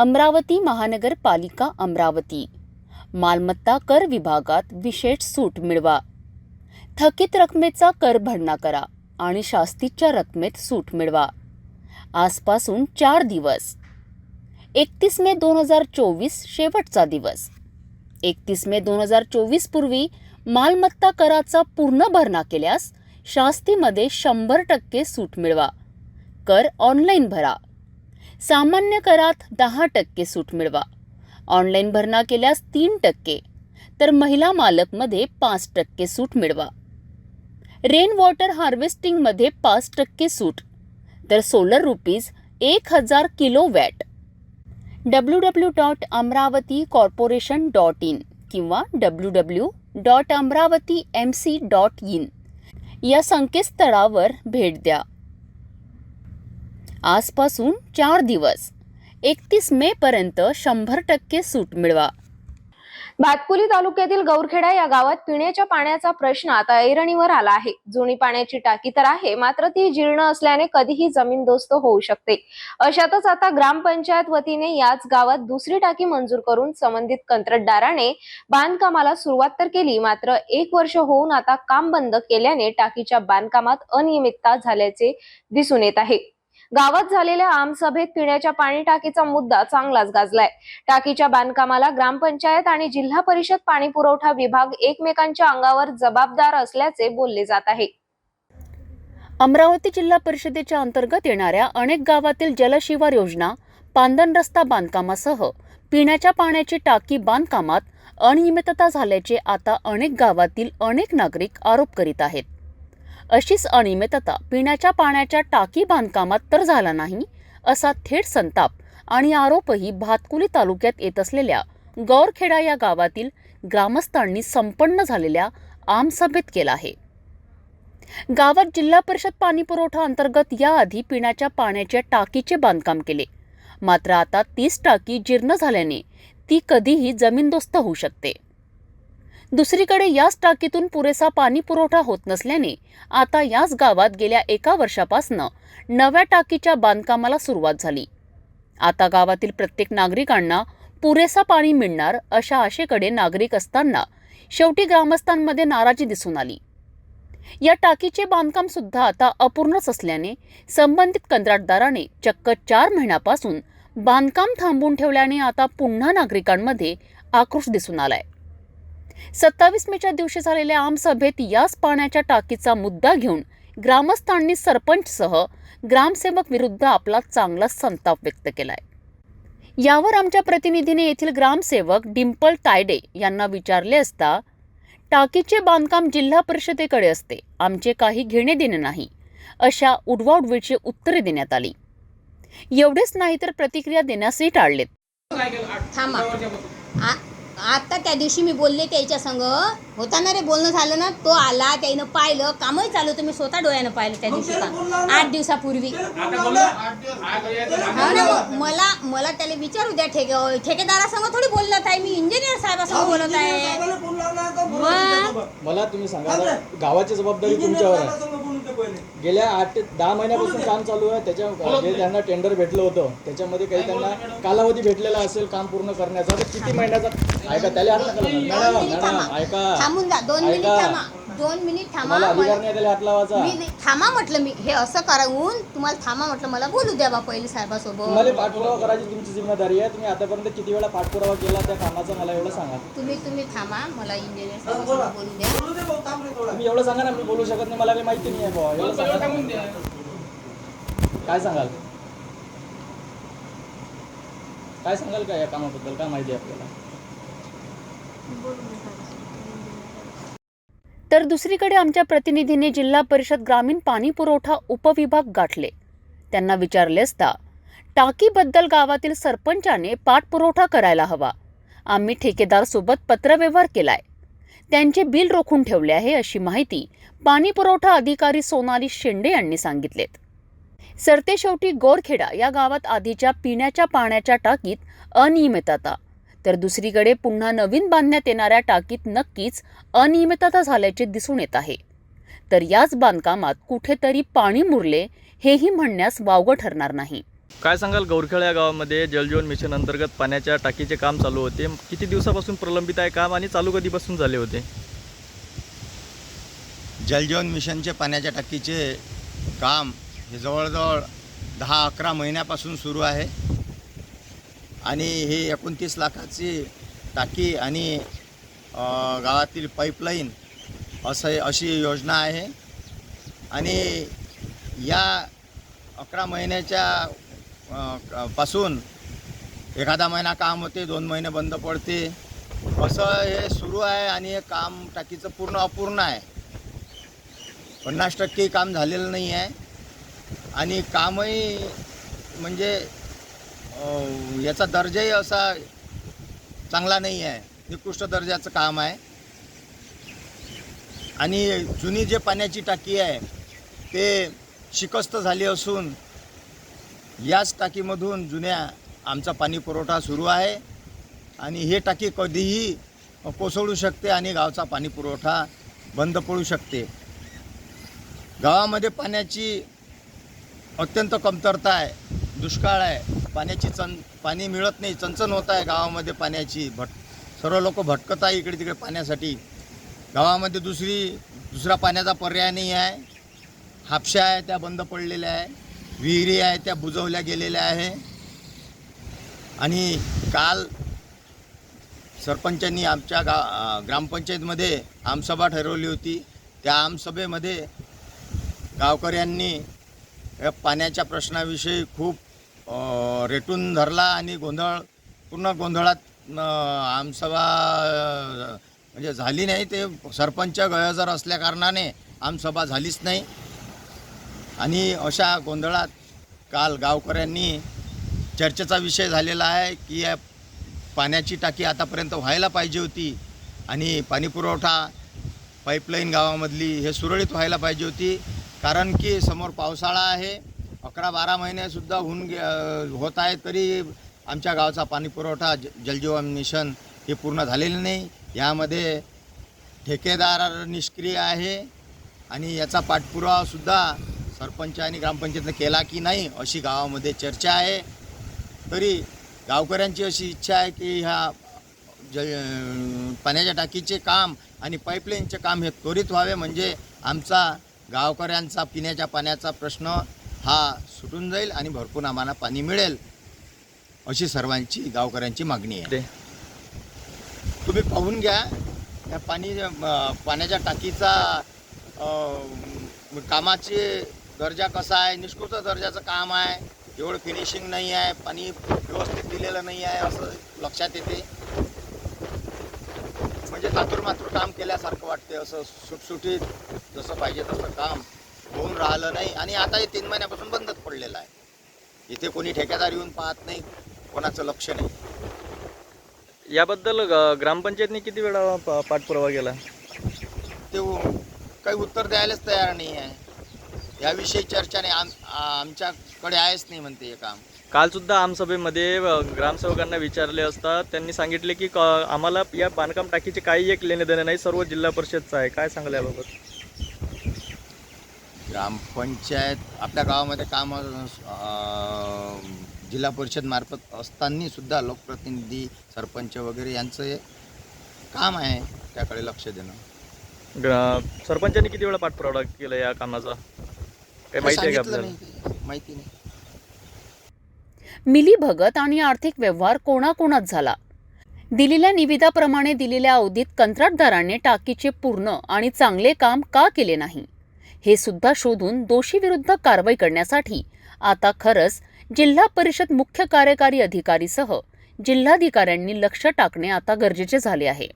अमरावती महानगरपालिका अमरावती. मालमत्ता कर विभागात विशेष सूट मिळवा. थकीत रकमेचा कर भरणा करा आणि शास्तीच्या रकमेत सूट मिळवा. आजपासून चार दिवस. एकतीस मे दोन हजार चोवीस शेवटचा दिवस. एकतीस मे दोन हजार चोवीस पूर्वी मालमत्ता कराचा पूर्ण भरणा केल्यास शास्तीमध्ये शंभर टक्के सूट मिळवा. कर ऑनलाईन भरा. सामान्य करात दहा टक्के सूट मिळवा. ऑनलाईन भरणा केल्यास तीन टक्के तर महिला मालकमध्ये पाच टक्के सूट मिळवा. रेन वॉटर हार्वेस्टिंगमध्ये पाच टक्के सूट तर सोलर रुपीज एक हजार kilowatt. W W dot Amravati corporation dot in किंवा W W dot Amravati M C dot in या संकेतस्थळावर भेट द्या. आजपासून चार दिवस. एकतीस मे पर्यंत शंभर टक्के सूट मिळवा. भातकुली तालुक्यातील गौरखेडा या गावात पिण्याच्या पाण्याचा प्रश्न आता ऐरणीवर आला आहे. जुनी पाण्याची टाकी तर आहे मात्र ती जीर्ण असल्याने कधीही जमीनदोस्त होऊ शकते. अशातच आता ग्रामपंचायत वतीने याच गावात दुसरी टाकी मंजूर करून संबंधित कंत्राटदाराने बांधकामाला सुरुवात तर केली मात्र एक वर्ष होऊन आता काम बंद केल्याने टाकीच्या बांधकामात अनियमितता झाल्याचे दिसून येत आहे. गावात झालेल्या आमसभेत पिण्याच्या पाणी टाकीचा मुद्दा चांगलाच गाजलाय. टाकीच्या बांधकामाला ग्रामपंचायत आणि जिल्हा परिषद पाणी पुरवठा विभाग एकमेकांच्या अंगावर जबाबदार असल्याचे बोलले जात आहे. अमरावती जिल्हा परिषदेच्या अंतर्गत येणाऱ्या अनेक गावातील जलशिवार योजना पांदन रस्ता बांधकामासह पिण्याच्या पाण्याची टाकी बांधकामात अनियमितता झाल्याचे आता अनेक गावातील अनेक नागरिक आरोप करीत आहेत. अशीच अनियमितता पिण्याच्या पाण्याच्या टाकी बांधकामात तर झाला नाही असा थेट संताप आणि आरोपही भातकुली तालुक्यात येत असलेल्या गौरखेडा या गावातील ग्रामस्थांनी संपन्न झालेल्या आमसभेत केला आहे. गावात जिल्हा परिषद पाणी पुरवठा अंतर्गत याआधी पिण्याच्या पाण्याच्या टाकीचे बांधकाम केले. मात्र आता तीच टाकी जीर्ण झाल्याने ती कधीही जमीनदोस्त होऊ शकते. दुसरीकडे याच टाकीतून पुरेसा पाणी पुरवठा होत नसल्याने आता याच गावात गेल्या एका वर्षापासनं नव्या टाकीच्या बांधकामाला सुरुवात झाली. आता गावातील प्रत्येक नागरिकांना पुरेसा पाणी मिळणार अशा आशेकडे नागरिक असताना शेवटी ग्रामस्थांमध्ये नाराजी दिसून आली. या टाकीचे बांधकाम सुद्धा आता अपूर्णच असल्याने संबंधित कंत्राटदाराने चक्क चार महिन्यापासून बांधकाम थांबून ठेवल्याने आता पुन्हा नागरिकांमध्ये आक्रोश दिसून आलाय. सत्तावीस मेच्या दिवशी झालेल्या आमसभेत याच पाण्याच्या टाकीचा मुद्दा घेऊन ग्रामस्थांनी सरपंचसह ग्रामसेवक विरुद्ध आपला चांगला संताप व्यक्त केलाय. यावर आमच्या प्रतिनिधीने येथील ग्रामसेवक डिंपल तायडे यांना विचारले असता टाकीचे बांधकाम जिल्हा परिषदेकडे असते आमचे काही घेणे देणे नाही अशा उडवाउडवीची उत्तरे देण्यात आली. एवढेच नाही तर प्रतिक्रिया देण्यासही टाळलेत. थांबा. आ- आता त्या दिवशी मी बोलले त्याच्या संग होता ना रे बोलणं झालं ना तो आला त्यानं पाहिलं कामही चालू होतं मी स्वतः डोळ्यानं पाहिलं त्या दिवशी काम. आठ दिवसापूर्वी. हा ना मग मला मला त्याला विचारू द्या ठेके ठेकेदारासंग थोडी बोलत आहे मी इंजिनियर साहेबासंग बोलत आहे. मला तुम्ही सांगा गावाची जबाबदारी तुमच्यावर आहे. गेल्या आठ ते दहा महिन्यापासून काम चालू आहे. त्याच्या जे त्यांना टेंडर भेटलं होतं त्याच्यामध्ये काही त्यांना कालावधी भेटलेला असेल काम पूर्ण करण्याचा. तर किती महिन्याचा ऐका त्याला हात नका. ऐका. ऐका. दोन मिनिट थांबा तुम्हाला अधिकार मला- नाही त्याला हात लावायचा मी नाही- थांबा म्हटलं मी. हे असं करावून तुम्हाला थांबा म्हटलं मला बोलू द्या बा पहिले साहेबासोबत. तुम्हाला पाठपुरावा करायची तुमची जिम्मेदारी आहे. तुम्ही आतापर्यंत किती वेळा पाठपुरावा केला त्या कामाचा मला एवढं सांगा. तुम्ही तुम्ही थांबा मला इंजिनियर साहेबासोबत बोलू. द्या. तुम्ही एवढं सांगा ना मी बोलू शकत नाही मला काही माहिती नाही आहे बुवा एवढं सांगा. काय सांगाल? काय सांगाल का या कामाबद्दल? काय माहिती आहे आपल्याला? तर दुसरीकडे आमच्या प्रतिनिधीने जिल्हा परिषद ग्रामीण पाणी पुरवठा उपविभाग गाठले. त्यांना विचारले असता टाकीबद्दल गावातील सरपंचाने पाठपुरवठा करायला हवा. आम्ही ठेकेदारसोबत पत्रव्यवहार केलाय. त्यांचे बिल रोखून ठेवले आहे अशी माहिती पाणी पुरवठा अधिकारी सोनाली शेंडे यांनी सांगितलेत. सरतेशेवटी गोरखेडा या गावात आधीच्या पिण्याच्या पाण्याच्या टाकीत अनियमितता तर दुसरीकडे पुन्हा नवीन बांधण्यात येणाऱ्या टाकीत नक्कीच अनियमितता झाल्याचे दिसून येत आहे. तर याच बांधकामात कुठेतरी पाणी मुरले हेही म्हणण्यास वावगं ठरणार नाही. काय सांगाल गौरखेळ या गावामध्ये जलजीवन मिशन अंतर्गत पाण्याच्या टाकीचे काम चालू होते. किती दिवसापासून प्रलंबित आहे काम आणि चालू कधीपासून झाले होते? जलजीवन मिशनचे पाण्याच्या टाकीचे काम हे जवळजवळ दहा अकरा महिन्यापासून सुरू आहे. आणि हे एकोणतीस लाखाची टाकी आणि गावातील पाईपलाईन असं अशी योजना आहे. आणि या अकरा महिन्याच्या पासून एखादा महिना काम होते दोन महिने बंद पडते. असं हे सुरू आहे आणि हे काम टाकीचं पूर्ण अपूर्ण आहे. पन्नास टक्के काम झालेलं नाही आहे. आणि कामही म्हणजे याचा दर्जाही असा चांगला नाही आहे. निकृष्ट दर्जाचं काम आहे. आणि जुनी जे पाण्याची टाकी आहे ते शिकस्त झाली असून याच टाकीमधून जुन्या आमचा पाणी पुरवठा सुरू आहे. आणि हे टाकी कधीही कोसळू शकते आणि गावचा पाणी पुरवठा बंद पडू शकते. गावामध्ये पाण्याची अत्यंत कमतरता आहे दुष्काळ आहे. पाण्याची चन पाणी मिळत नाही चंचन होत आहे गावामध्ये पाण्याची. भट सर्व लोक भटकत आहे इकडे तिकडे पाण्यासाठी. गावामध्ये दुसरी दुसरा पाण्याचा पर्याय नाही आहे. हापशा आहे त्या बंद पडलेल्या आहे. विहिरी आहे त्या बुजवल्या गेलेल्या आहे. आणि काल सरपंचांनी आमच्या गा ग्रामपंचायतमध्ये आमसभा ठरवली होती. त्या आमसभेमध्ये गावकऱ्यांनी या पाण्याच्या प्रश्नाविषयी खूप रेटून धरला आणि गोंधळ पूर्ण गोंधळात आमसभा म्हणजे झाली नाही ते सरपंच गैरहजर असल्याकारणाने आमसभा झालीच नाही. आणि अशा गोंधळात काल गावकऱ्यांनी चर्चेचा विषय झालेला आहे की या पाण्याची टाकी आतापर्यंत व्हायला पाहिजे होती आणि पाणीपुरवठा पाईपलाईन गावामधली हे सुरळीत व्हायला पाहिजे होती. कारण की समोर पावसाळा आहे. अकरा बारा महिनेसुद्धा होऊन गे होत आहे तरी आमच्या गावचा पाणीपुरवठा ज जलजीवन मिशन हे पूर्ण झालेलं नाही. यामध्ये ठेकेदार निष्क्रिय आहे आणि याचा पाठपुरावासुद्धा सरपंच आणि ग्रामपंचायतनं केला की नाही अशी गावामध्ये चर्चा आहे. तरी गावकऱ्यांची अशी इच्छा आहे की ह्या ज पाण्याच्या टाकीचे काम आणि पाईपलाईनचे काम हे त्वरित व्हावे. म्हणजे आमचा गावकऱ्यांचा पिण्याच्या पाण्याचा प्रश्न हा सुटून जाईल आणि भरपूर आम्हाला पाणी मिळेल अशी सर्वांची गावकऱ्यांची मागणी आहे. ते तुम्ही पाहून घ्या या पाणी पाण्याच्या टाकीचा कामाचे दर्जा कसा आहे निष्कृत दर्जाचं काम आहे एवढं फिनिशिंग नाही आहे पाणी व्यवस्थित दिलेलं नाही आहे असं लक्षात येते. म्हणजे तातूर मातूर काम केल्यासारखं वाटते असं सुटसुटीत जसं पाहिजे तसं काम. होऊन राहिलं नाही आणि आता हे तीन महिन्यापासून बंदच पडलेलं आहे. इथे कोणी ठेकेदार येऊन पाहत नाही कोणाचं लक्ष नाही. याबद्दल ग्रामपंचायतने किती वेळा पा- पाठपुरावा केला? ते उ- काही उत्तर द्यायलाच तयार नाही आहे. याविषयी चर्चा नाही आम आमच्याकडे आहेच नाही म्हणते हे काम. काल सुद्धा आमसभेमध्ये अ, ग्रामसेवकांना विचारले असता त्यांनी सांगितले की क- आम्हाला या बांधकाम टाकीचे काही एक लेणे देणे नाही सर्व जिल्हा परिषदचं आहे. काय सांगाल याबाबत? ग्रामपंचायत आपल्या गावामध्ये काम जिल्हा परिषद मार्फत असताना सुद्धा लोकप्रतिनिधी सरपंच वगैरे यांचं काम आहे त्याकडे लक्ष देणं. ग्रा- सरपंचांनी किती वेळा पाठपुरावा केला या कामाचा? काही माहिती आहे का आपल्याला. माहिती नाही. मिली भगत आणि आर्थिक व्यवहार कोणाकोणात झाला? दिलेल्या निविदाप्रमाणे दिलेल्या अवधीत कंत्राटदाराने टाकीचे पूर्ण आणि चांगले काम का केले नाही? हे सुद्धा शोधून दोषीविरुद्ध कारवाई करण्यासाठी आता खरंच जिल्हा परिषद मुख्य कार्यकारी अधिकारीसह जिल्हाधिकाऱ्यांनी लक्ष टाकणे आता गरजेचे झाले आहे.